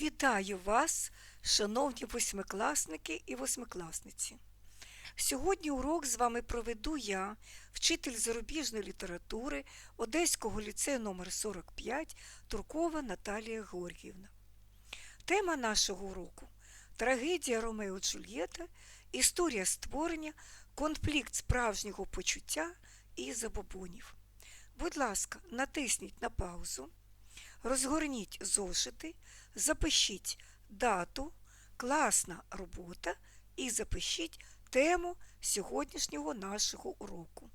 Вітаю вас, шановні восьмикласники і восьмикласниці. Сьогодні урок з вами проведу я, вчитель зарубіжної літератури Одеського ліцею номер 45 Туркова Наталія Георгіївна. Тема нашого уроку трагедія Ромео Джульєта, історія створення, конфлікт справжнього почуття і забобонів. Будь ласка, натисніть на паузу, розгорніть зошити, запишіть дату, класна робота. І запишіть тему сьогоднішнього нашого уроку.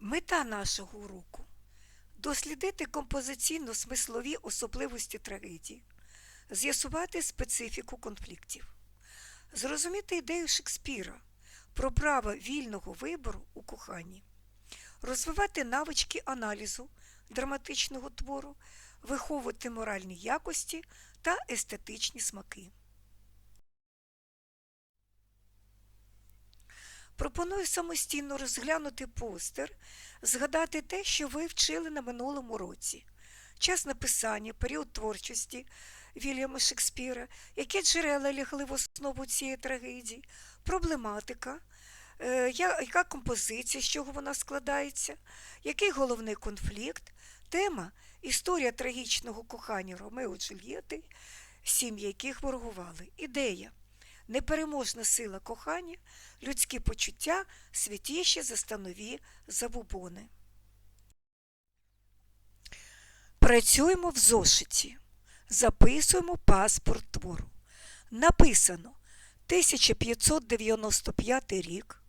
Мета нашого уроку дослідити композиційно-смислові особливості трагедії, з'ясувати специфіку конфліктів, зрозуміти ідею Шекспіра про право вільного вибору у коханні, розвивати навички аналізу драматичного твору, виховувати моральні якості та естетичні смаки. Пропоную самостійно розглянути постер, згадати те, що ви вчили на минулому році, час написання, період творчості Вільяма Шекспіра, які джерела лягли в основу цієї трагедії, проблематика, яка композиція, з чого вона складається, який головний конфлікт, тема історія трагічного кохання Ромео Джульєти, сім'ї яких ворогували, ідея. Непереможна сила кохання, людські почуття святіші за станові забубони. Працюємо в зошиті. Записуємо паспорт твору. Написано 1595 рік,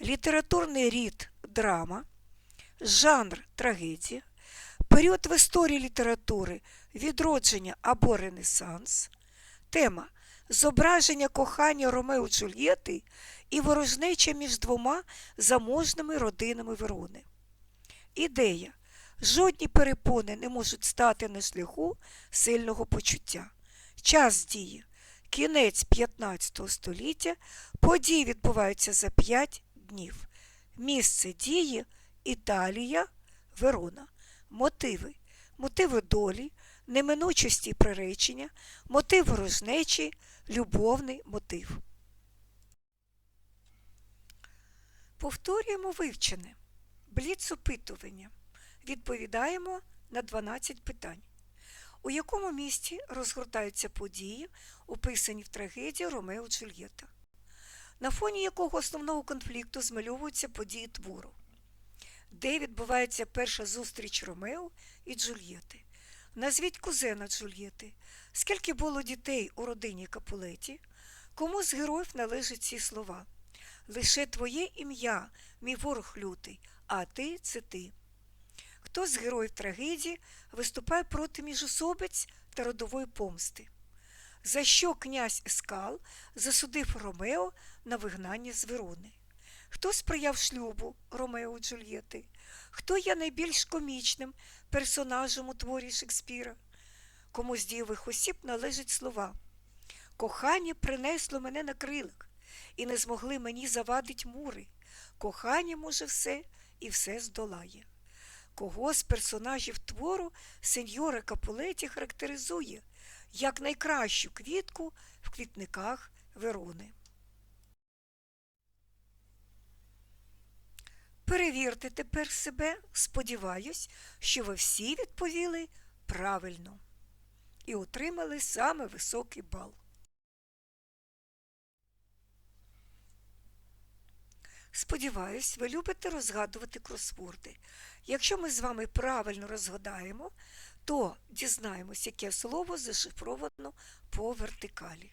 літературний рід драма, жанр трагедія, період в історії літератури відродження або ренесанс, тема зображення кохання Ромео Джульєти і ворожнеча між двома заможними родинами Верони. Ідея. Жодні перепони не можуть стати на шляху сильного почуття. Час дії. Кінець 15 століття. Події відбуваються за 5 днів. Місце дії Італія, Верона. Мотиви. Мотиви долі, неминучості приречення, мотив ворожнечі, любовний мотив. Повторюємо вивчене. Бліц опитування. Відповідаємо на 12 питань. У якому місті розгортаються події, описані в трагедії Ромео Джульєта? На фоні якого основного конфлікту змальовуються події твору? Де відбувається перша зустріч Ромео і Джульєти? Назвіть кузена Джульєти. Скільки було дітей у родині Капулеті? Кому з героїв належать ці слова? Лише твоє ім'я, мій ворог лютий, а ти це ти. Хто з героїв трагедії виступає проти міжособиць та родової помсти? За що князь Ескал засудив Ромео на вигнання з Верони? Хто сприяв шлюбу Ромео Джульєти? Хто є найбільш комічним персонажем у творі Шекспіра? Кому з дієвих осіб належать слова Кохання принесло мене на крилик, і не змогли мені завадить мури. Кохання може все і все здолає. Кого з персонажів твору сеньора Капулеті характеризує як найкращу квітку в квітниках Верони? Перевірте тепер себе, сподіваюсь, що ви всі відповіли правильно і отримали саме високий бал. Сподіваюсь, ви любите розгадувати кросворди. Якщо ми з вами правильно розгадаємо, то дізнаємось, яке слово зашифровано по вертикалі.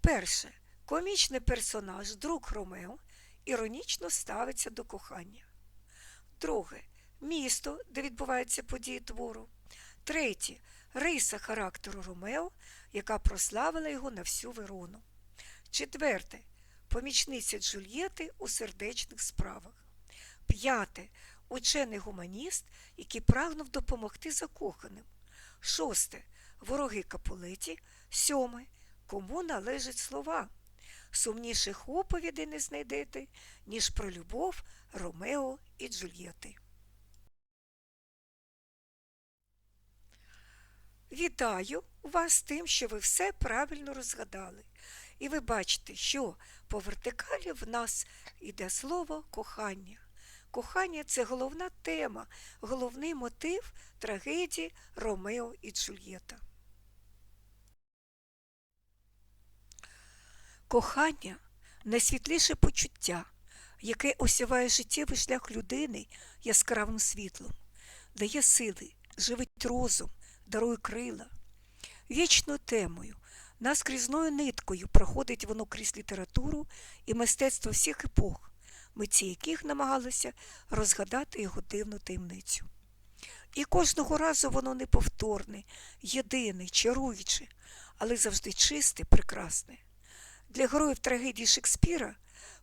Перше. Комічний персонаж, друг Ромео, іронічно ставиться до кохання. Друге. Місто, де відбуваються події твору. Третє. Риса характеру Ромео, яка прославила його на всю Верону. Четверте. Помічниця Джульєти у сердечних справах. П'яте. Учений гуманіст, який прагнув допомогти закоханим. Шосте. Вороги Капулеті. Сьоме. Кому належать слова? сумніших оповідей не знайдете, ніж про любов Ромео і Джульєти. Вітаю вас з тим, що ви все правильно розгадали. І ви бачите, що по вертикалі в нас іде слово кохання. Кохання це головна тема, головний мотив трагедії Ромео і Джульєта. Кохання найсвітліше почуття, яке осяває життєвий шлях людини яскравим світлом, дає сили, живить розум, дарує крила. Вічною темою, наскрізною ниткою проходить воно крізь літературу і мистецтво всіх епох, митці яких намагалися розгадати його дивну таємницю. І кожного разу воно неповторне, єдине, чаруюче, але завжди чисте, прекрасне. Для героїв трагедії Шекспіра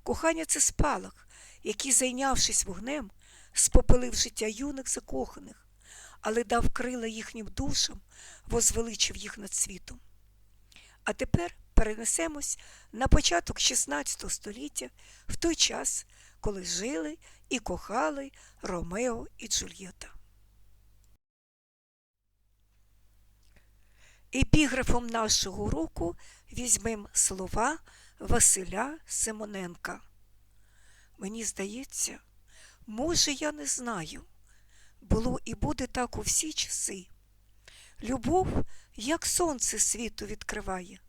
кохання це спалах, який, зайнявшись вогнем, спопилив життя юних закоханих, але дав крила їхнім душам, возвеличив їх над світом. А тепер перенесемось на початок XVI століття, в той час, коли жили і кохали Ромео і Джульєта. Епіграфом нашого уроку візьмемо слова Василя Симоненка. Мені здається, може, я не знаю. Було і буде так у всі часи. Любов, як сонце світу відкриває,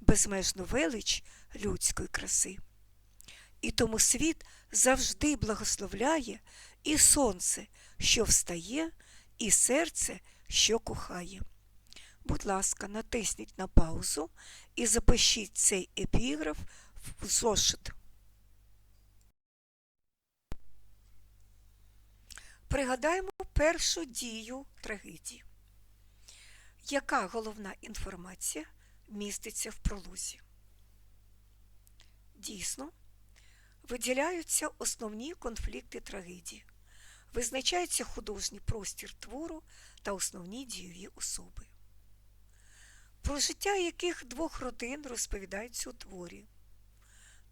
безмежну велич людської краси. І тому світ завжди благословляє і сонце, що встає, і серце, що кохає. Будь ласка, натисніть на паузу і запишіть цей епіграф в зошит. Пригадаємо першу дію трагедії. Яка головна інформація міститься в пролозі? Дійсно, виділяються основні конфлікти трагедії, визначається художній простір твору та основні дійові особи про життя яких двох родин розповідається у творі.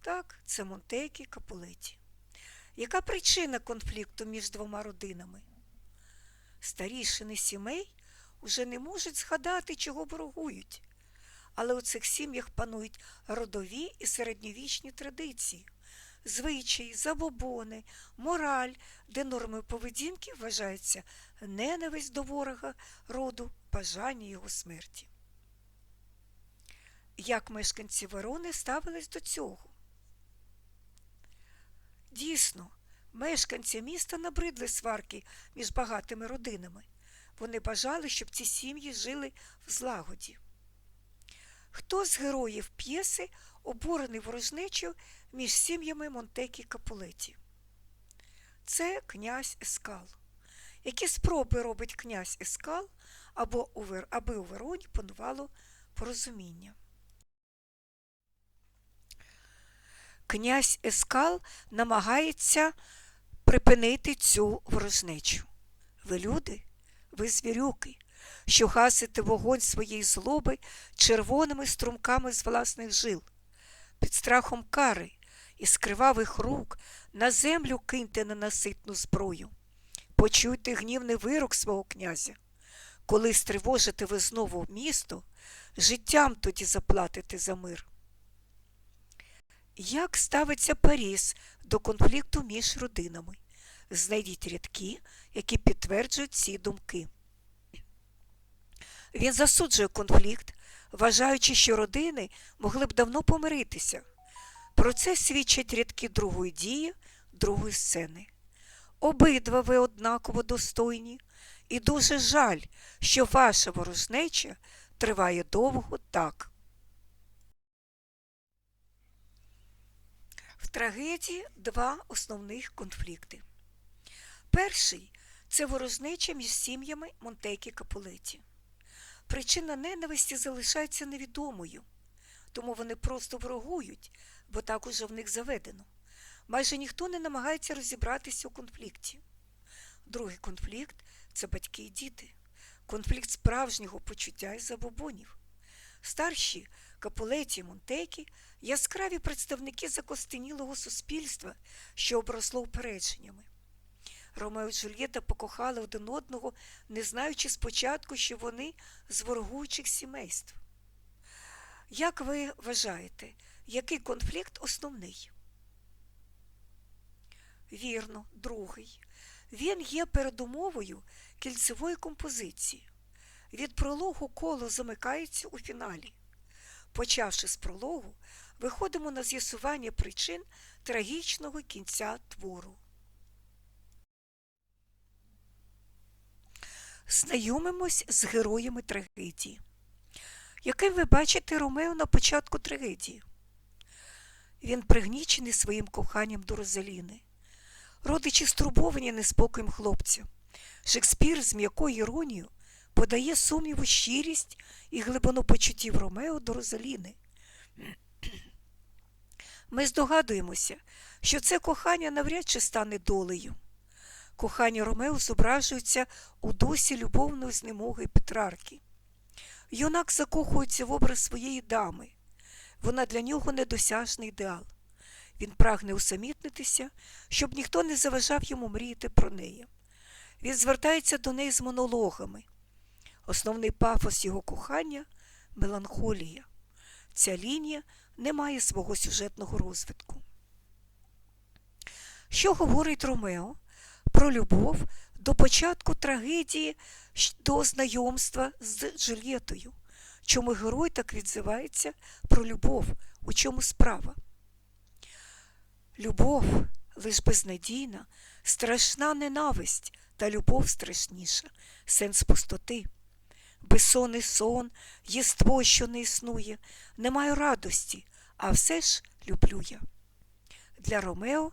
Так, це Монтекі Капулеті. Яка причина конфлікту між двома родинами? Старішини сімей уже не можуть згадати, чого ворогують, але у цих сім'ях панують родові і середньовічні традиції, звичаї, забобони, мораль, де нормою поведінки вважається ненависть до ворога роду, бажання його смерті як мешканці Верони ставились до цього. Дійсно, мешканці міста набридли сварки між багатими родинами. Вони бажали, щоб ці сім'ї жили в злагоді. Хто з героїв п'єси обурений ворожнечою між сім'ями Монтекі Капулеті? Це князь Ескал. Які спроби робить князь Ескал, або аби у Вероні панувало порозуміння? Князь Ескал намагається припинити цю ворожнечу. Ви люди, ви звірюки, що гасите вогонь своєї злоби червоними струмками з власних жил, під страхом кари і з кривавих рук на землю киньте ненаситну зброю. Почуйте гнівний вирок свого князя. Коли стривожите ви знову місто, життям тоді заплатите за мир. Як ставиться Паріс до конфлікту між родинами? Знайдіть рядки, які підтверджують ці думки. Він засуджує конфлікт, вважаючи, що родини могли б давно помиритися. Про це свідчать рядки другої дії, другої сцени. Обидва ви однаково достойні, і дуже жаль, що ваша ворожнеча триває довго так. Трагедії два основних конфлікти. Перший це ворожнеча між сім'ями Монтекі Капулеті. Причина ненависті залишається невідомою, тому вони просто ворогують, бо так уже в них заведено. Майже ніхто не намагається розібратися у конфлікті. Другий конфлікт це батьки і діти, конфлікт справжнього почуття і забобонів. Старші Капулеті Монтекі яскраві представники закостенілого суспільства, що обросло упередженнями. Ромео і Джульєта покохали один одного, не знаючи спочатку, що вони з ворогуючих сімейств. Як ви вважаєте, який конфлікт основний? Вірно, другий. Він є передумовою кільцевої композиції. Від прологу коло замикається у фіналі. Почавши з прологу, виходимо на з'ясування причин трагічного кінця твору. Знайомимось з героями трагедії. Яким ви бачите Ромео на початку трагедії? Він пригнічений своїм коханням до Розаліни. Родичі стурбовані неспокоєм хлопця. Шекспір з м'якою іронією подає сумніву щирість і глибину почуттів Ромео до Розаліни. Ми здогадуємося, що це кохання навряд чи стане долею. Кохання Ромео зображується у дусі любовної знемоги Петрарки. Юнак закохується в образ своєї дами. Вона для нього недосяжний ідеал. Він прагне усамітнитися, щоб ніхто не заважав йому мріяти про неї. Він звертається до неї з монологами. Основний пафос його кохання меланхолія. Ця лінія не має свого сюжетного розвитку. Що говорить Ромео про любов до початку трагедії до знайомства з Джульєтою? Чому герой так відзивається про любов? У чому справа? Любов лиш безнадійна, страшна ненависть та любов страшніша, сенс пустоти. Безсонний сон, єство, що не існує, не маю радості, а все ж люблю я. Для Ромео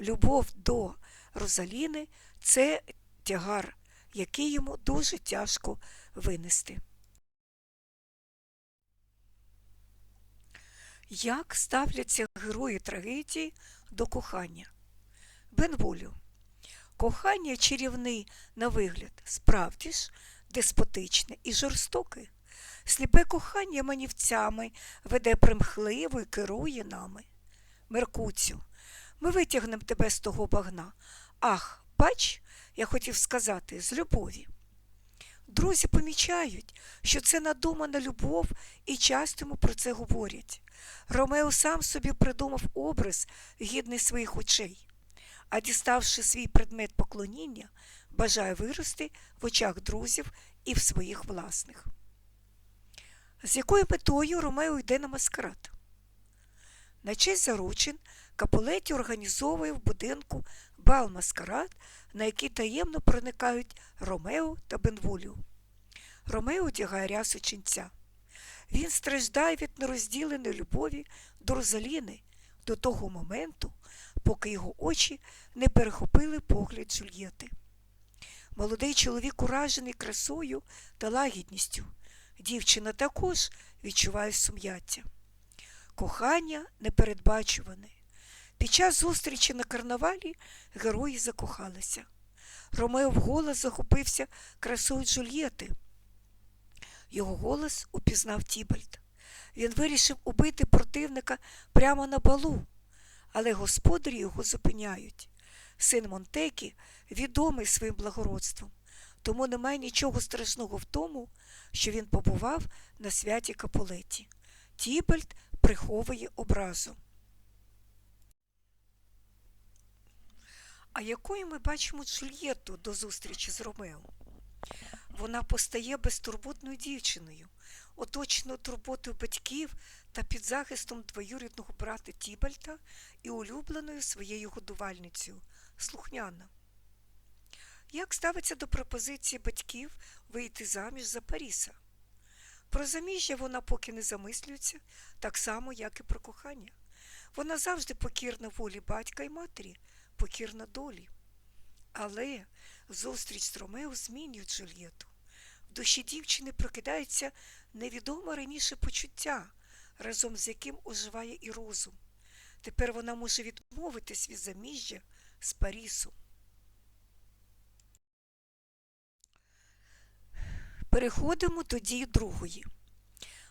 любов до Розаліни це тягар, який йому дуже тяжко винести. Як ставляться герої трагедії до кохання? Бенволю. Кохання чарівний на вигляд, справді ж, деспотичне і жорстоке. Сліпе кохання манівцями веде примхливо і керує нами. Меркуцю, ми витягнемо тебе з того багна. Ах, бач, я хотів сказати, з любові. Друзі помічають, що це надумана любов і часто йому про це говорять. Ромео сам собі придумав образ, гідний своїх очей, а діставши свій предмет поклоніння, бажає вирости в очах друзів і в своїх власних. З якою метою Ромео йде на маскарад? На честь заручин Капулеті організовує в будинку бал маскарад, на який таємно проникають Ромео та Бенволю. Ромео одягає рясу ченця. Він страждає від нерозділеної любові до Розаліни до того моменту, поки його очі не перехопили погляд Джульєти. Молодий чоловік уражений красою та лагідністю. Дівчина також відчуває сум'яття. Кохання непередбачуване. Під час зустрічі на карнавалі герої закохалися. Ромео вголос захопився красою Джульєти. Його голос упізнав Тібальд. Він вирішив убити противника прямо на балу, але господарі його зупиняють. Син Монтекі відомий своїм благородством, тому немає нічого страшного в тому, що він побував на святі Капулеті. Тібальд приховує образу. А якою ми бачимо Джульєту до зустрічі з Ромео? Вона постає безтурботною дівчиною, оточеною турботою батьків та під захистом двоюрідного брата Тібальта і улюбленою своєю годувальницею, слухняна. Як ставиться до пропозиції батьків вийти заміж за Паріса? Про заміжжя вона поки не замислюється, так само, як і про кохання. Вона завжди покірна волі батька і матері, покірна долі. Але зустріч з Ромео змінює Джульєту. В душі дівчини прокидається невідоме раніше почуття, разом з яким оживає і розум. Тепер вона може відмовитись від заміжжя з Парісом. Переходимо до дії другої.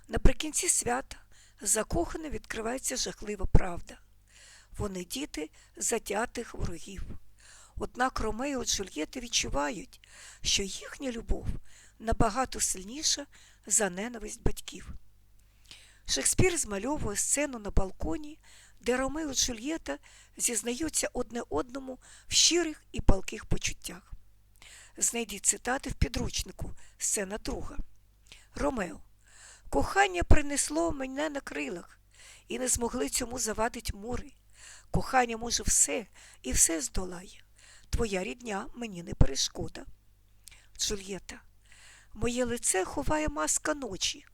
Наприкінці свята закохано відкривається жахлива правда. Вони діти затятих ворогів. Однак Ромео і Джульєта відчувають, що їхня любов набагато сильніша за ненависть батьків. Шекспір змальовує сцену на балконі, де Ромео і Джульєта зізнаються одне одному в щирих і палких почуттях. Знайдіть цитати в підручнику, сцена друга. Ромео. Кохання принесло мене на крилах, і не змогли цьому завадить мури. Кохання може все і все здолає. Твоя рідня мені не перешкода. Джульєта. Моє лице ховає маска ночі,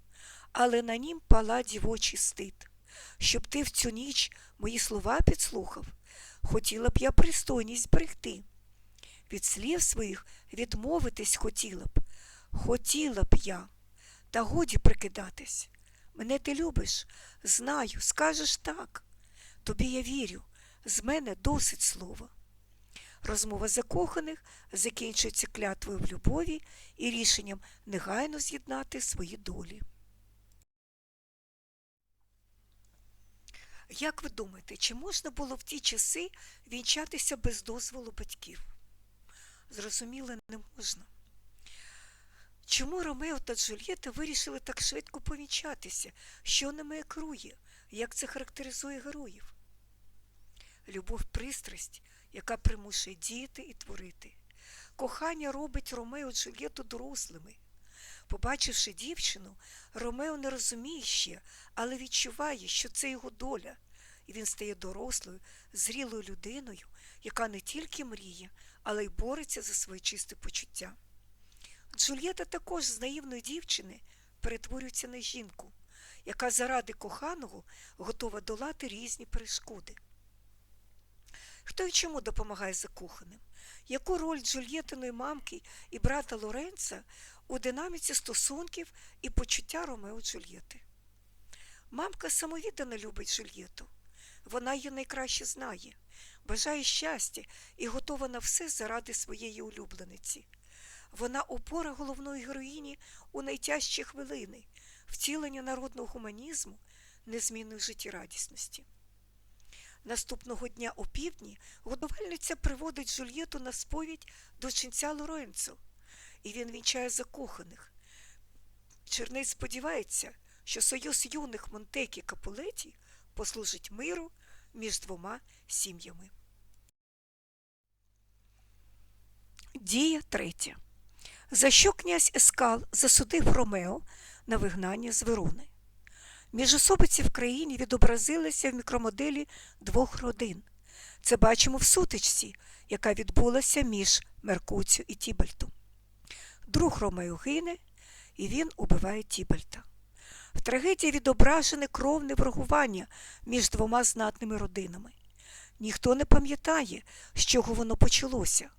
але на нім пала дівочий стид. Щоб ти в цю ніч мої слова підслухав, хотіла б я пристойність берегти. Від слів своїх відмовитись хотіла б, хотіла б я, та годі прикидатись. Мене ти любиш, знаю, скажеш так. Тобі я вірю, з мене досить слова. Розмова закоханих закінчується клятвою в любові і рішенням негайно з'єднати свої долі. Як ви думаєте, чи можна було в ті часи вінчатися без дозволу батьків? Зрозуміло, не можна. Чому Ромео та Джульєта вирішили так швидко повінчатися? Що ними керує? Як це характеризує героїв? Любов пристрасть, яка примушує діяти і творити. Кохання робить Ромео Джульєту дорослими. Побачивши дівчину, Ромео не розуміє ще, але відчуває, що це його доля, і він стає дорослою, зрілою людиною, яка не тільки мріє, але й бореться за своє чисте почуття. Джульєта також з наївної дівчини перетворюється на жінку, яка заради коханого готова долати різні перешкоди. Хто і чому допомагає закоханим? Яку роль Джульєтиної мамки і брата Лоренца у динаміці стосунків і почуття Ромео Джульєти? Мамка самовіддано любить Джульєту. Вона її найкраще знає, бажає щастя і готова на все заради своєї улюблениці. Вона опора головної героїні у найтяжчі хвилини, втілення народного гуманізму, незмінної життєрадісності. Наступного дня опівдні годувальниця приводить Жульєту на сповідь до ченця Лоренцо, і він вінчає закоханих. Чернець сподівається, що союз юних Монтекі Капулеті послужить миру між двома сім'ями. Дія третя. За що князь Ескал засудив Ромео на вигнання з Верони? Міжособиці в країні відобразилися в мікромоделі двох родин. Це бачимо в сутичці, яка відбулася між Меркуцю і Тібальтом. Друг Ромео гине, і він убиває Тібальта. В трагедії відображене кровне ворогування між двома знатними родинами. Ніхто не пам'ятає, з чого воно почалося.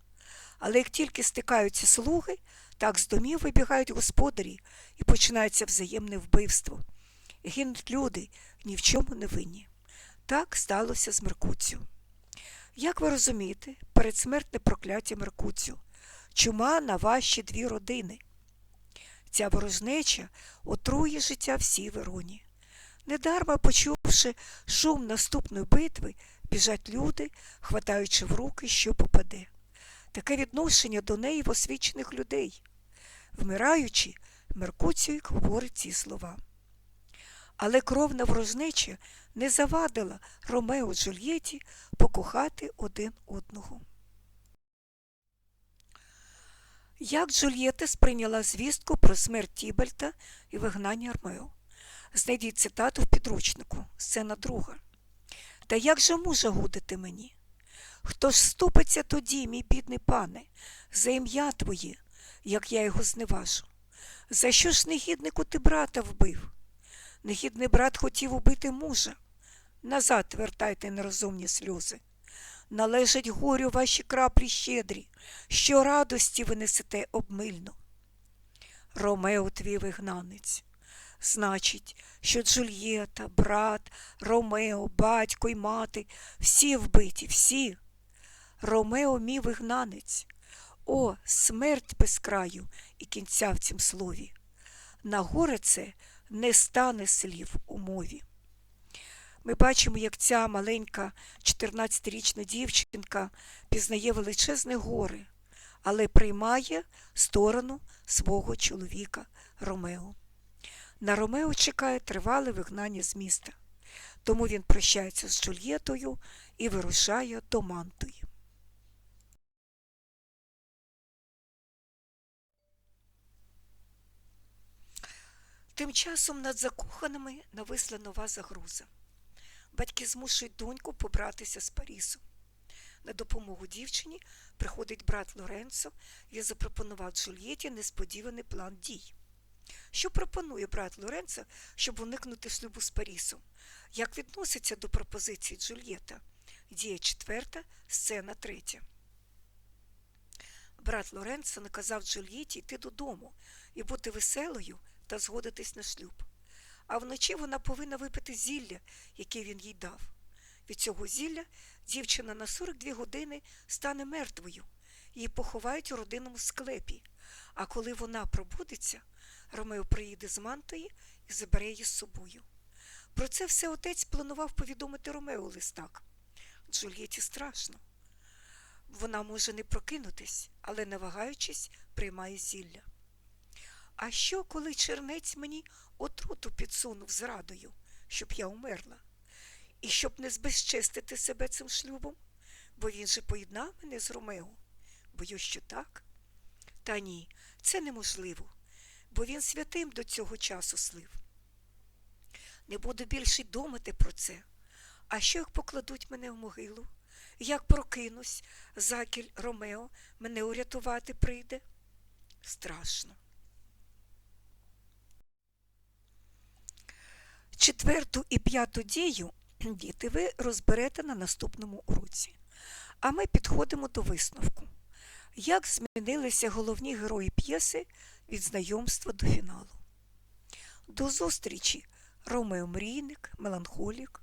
Але як тільки стикаються слуги, так з домів вибігають господарі і починається взаємне вбивство. Гинуть люди ні в чому не винні. Так сталося з Меркуцю. Як ви розумієте, передсмертне прокляття Меркуцю, чума на ваші дві родини. Ця ворожнеча отрує життя всій Вероні. Недарма, почувши шум наступної битви, біжать люди, хватаючи в руки, що попаде. Таке відношення до неї в освічених людей. Вмираючи, Меркуцій говорить ці слова. Але кровна ворожнеча не завадила Ромео Джульєті покохати один одного. Як Джульєта сприйняла звістку про смерть Тібальта і вигнання Ромео? Знайдіть цитату в підручнику, сцена друга. Та як же мужа гудити мені? Хто ж ступиться тоді, мій бідний пане, за ім'я твоє, як я його зневажу? За що ж негіднику ти брата вбив? Негідний брат хотів убити мужа. Назад вертайте нерозумні сльози. Належать горю ваші краплі щедрі, що радості ви несете обмильно. Ромео твій вигнанець. Значить, що Джульєта, брат, Ромео, батько й мати, всі вбиті, всі. Ромео мій вигнанець. О, смерть без краю і кінця в цім слові. На горе це не стане слів у мові. Ми бачимо, як ця маленька 14-річна дівчинка пізнає величезне горе, але приймає сторону свого чоловіка Ромео. На Ромео чекає тривале вигнання з міста, тому він прощається з Джульєтою і вирушає до Мантуї. Тим часом над закоханими нависла нова загроза. Батьки змушують доньку побратися з Парісом. На допомогу дівчині приходить брат Лоренцо і запропонував Джульєті несподіваний план дій. Що пропонує брат Лоренцо, щоб уникнути шлюбу з Парісом? Як відноситься до пропозиції Джульєта? Дія четверта, сцена третя. Брат Лоренцо наказав Джульєті йти додому і бути веселою та згодитись на шлюб. А вночі вона повинна випити зілля, яке він їй дав. Від цього зілля дівчина на 42 години стане мертвою. Її поховають у родинному склепі. А коли вона пробудеться, Ромео приїде з Мантої і забере її з собою. Про це все отець планував повідомити Ромео у листах. Джульєті страшно. Вона може не прокинутись, але, не вагаючись, приймає зілля. А що, коли чернець мені отруту підсунув зрадою, щоб я умерла? І щоб не збезчестити себе цим шлюбом, бо він же поєднав мене з Ромео. Боюсь, що так. Та ні, це неможливо, бо він святим до цього часу слив. Не буду більше думати про це. А що як покладуть мене в могилу? Як прокинусь, закіль Ромео мене урятувати прийде? Страшно. Четверту і п'яту дію, діти, ви розберете на наступному уроці. А ми підходимо до висновку. Як змінилися головні герої п'єси від знайомства до фіналу? До зустрічі Ромео мрійник, меланхолік,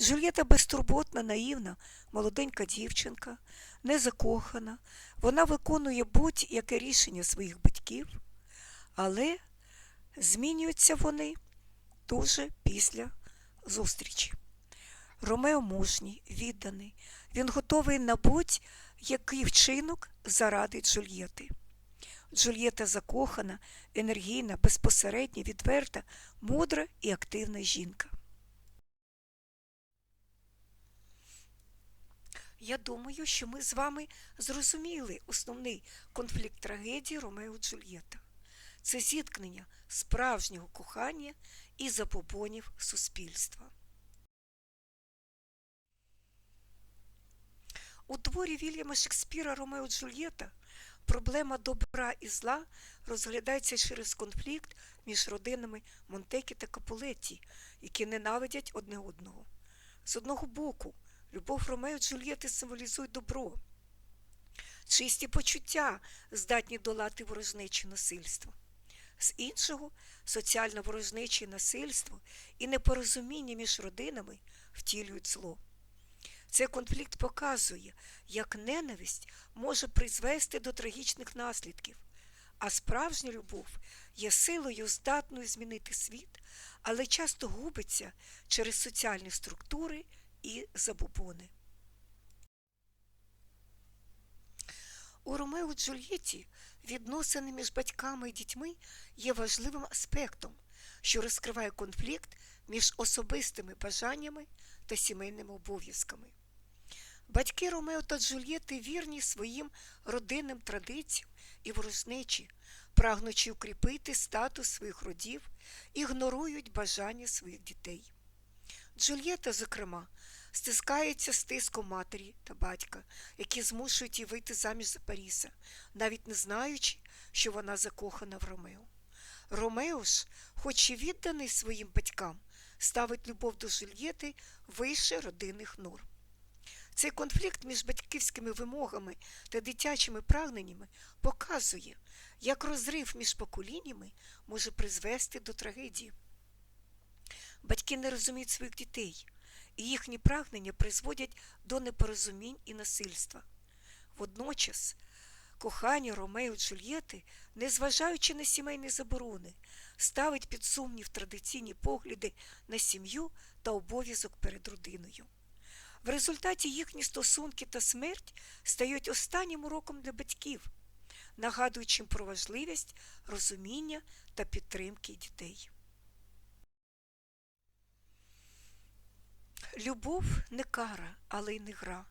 Джульєта безтурботна, наївна, молоденька дівчинка, незакохана, вона виконує будь-яке рішення своїх батьків, але змінюються вони дуже після зустрічі. Ромео мужній, відданий, він готовий на будь-який вчинок заради Джульєти. Джульєта закохана, енергійна, безпосередня, відверта, мудра і активна жінка. Я думаю, що ми з вами зрозуміли основний конфлікт трагедії Ромео Джульєта. Це зіткнення справжнього кохання і забобонів суспільства. У творі Вільяма Шекспіра Ромео Джульєта проблема добра і зла розглядається через конфлікт між родинами Монтекі та Капулетті, які ненавидять одне одного. З одного боку, любов Ромео Джульєти символізує добро, чисті почуття здатні долати ворожнечі насильство. З іншого, соціально ворожнече насильство і непорозуміння між родинами втілюють зло. Цей конфлікт показує, як ненависть може призвести до трагічних наслідків, а справжня любов є силою здатною змінити світ, але часто губиться через соціальні структури і забобони. У Ромео Джульєті відносини між батьками і дітьми є важливим аспектом, що розкриває конфлікт між особистими бажаннями та сімейними обов'язками. Батьки Ромео та Джульєти вірні своїм родинним традиціям і ворожнечі, прагнучи укріпити статус своїх родів, ігнорують бажання своїх дітей. Джульєта, зокрема, стискається з тиском матері та батька, які змушують її вийти заміж за Паріса, навіть не знаючи, що вона закохана в Ромео. Ромео ж, хоч і відданий своїм батькам, ставить любов до Жульєти вище родинних норм. Цей конфлікт між батьківськими вимогами та дитячими прагненнями показує, як розрив між поколіннями може призвести до трагедії. Батьки не розуміють своїх дітей, і їхні прагнення призводять до непорозумінь і насильства. Водночас, Кохання Ромео Джульєти, незважаючи на сімейні заборони, ставить під сумнів традиційні погляди на сім'ю та обов'язок перед родиною. В результаті їхні стосунки та смерть стають останнім уроком для батьків, нагадуючи їм про важливість розуміння та підтримки дітей. Любов не кара, але й не гра.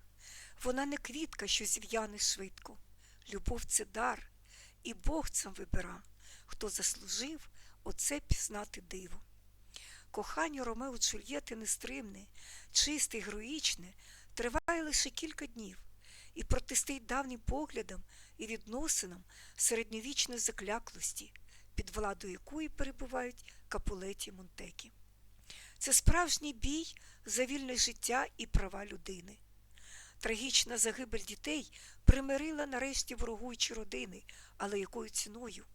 Вона не квітка, що зів'яне швидко. Любов це дар, і Бог сам вибира, хто заслужив оце пізнати диво. Кохання Ромео Джульєти нестримне, чисте й героїчне, триває лише кілька днів і протистоїть давнім поглядам і відносинам середньовічної закляклості, під владою якої перебувають Капулеті Монтекі. Це справжній бій за вільне життя і права людини. Трагічна загибель дітей примирила нарешті ворогуючі родини, але якою ціною?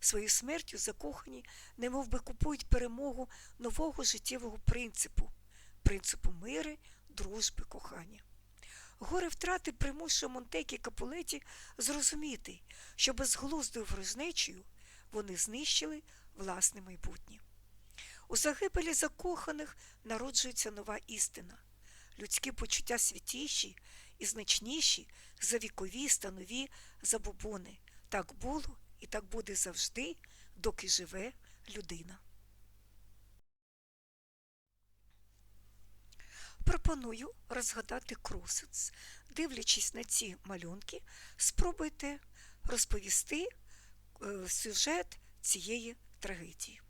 Своєю смертю закохані немов би купують перемогу нового життєвого принципу, принципу мири, дружби, кохання. Горе втрати примушує Монтекі Капулеті зрозуміти, що безглуздою ворожнечею вони знищили власне майбутнє. У загибелі закоханих народжується нова істина. Людські почуття святіші і значніші за вікові станові забобони. Так було і так буде завжди, доки живе людина. Пропоную розгадати крусиц. Дивлячись на ці малюнки, спробуйте розповісти е, сюжет цієї трагедії.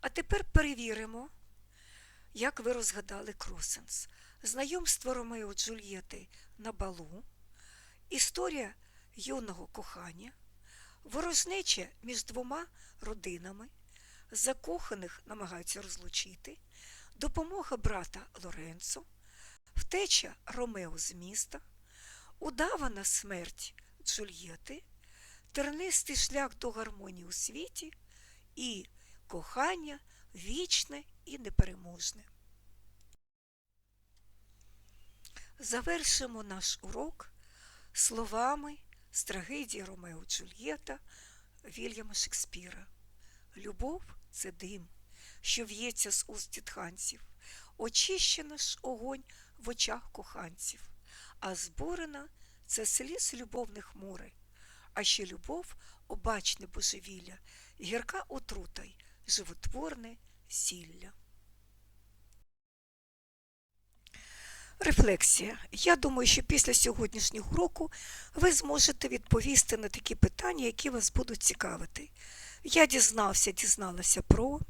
А тепер перевіримо, як ви розгадали кросенс. Знайомство Ромео Джульєти на балу, історія юного кохання, ворожнеча між двома родинами, закоханих намагаються розлучити, допомога брата Лоренцо, втеча Ромео з міста, удавана смерть Джульєти, тернистий шлях до гармонії у світі і кохання вічне і непереможне. Завершимо наш урок словами з трагедії Ромео Джульєта Вільяма Шекспіра. Любов це дим, що в'ється з уст дітханців, очищена ж огонь в очах коханців, а збурена це сліз любовних море, а ще любов обачне божевілля, гірка отрута й животворне сілля. Рефлексія. Я думаю, що після сьогоднішнього уроку ви зможете відповісти на такі питання, які вас будуть цікавити. Я дізнався, дізналася про,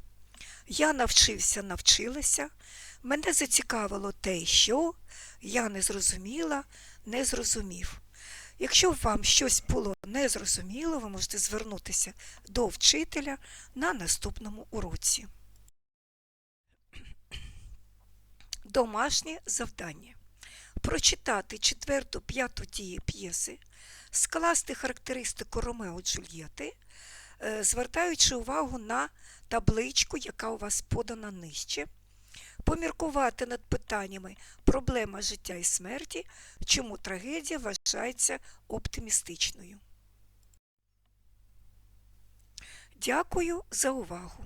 я навчився, навчилася, мене зацікавило те, що я не зрозуміла, не зрозумів. Якщо вам щось було незрозуміло, ви можете звернутися до вчителя на наступному уроці. Домашнє завдання. Прочитати четверту п'яту дії п'єси, скласти характеристику Ромео Джульєти, е, звертаючи увагу на табличку, яка у вас подана нижче, поміркувати над питаннями проблема життя і смерті, чому трагедія вважається оптимістичною. Дякую за увагу!